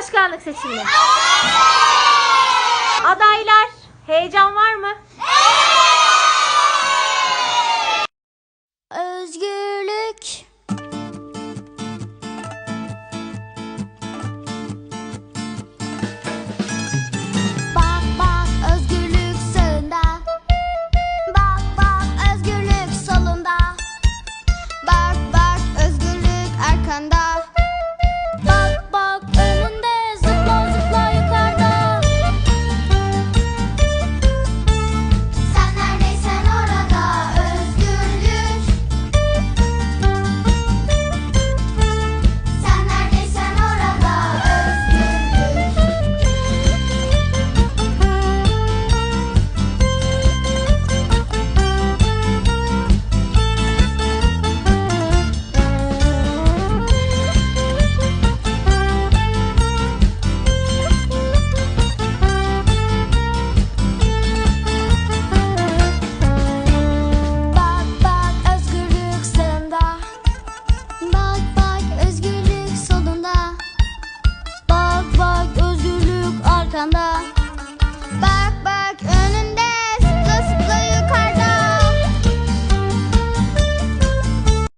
başkanlık seçimi. Adaylar heyecan var mı?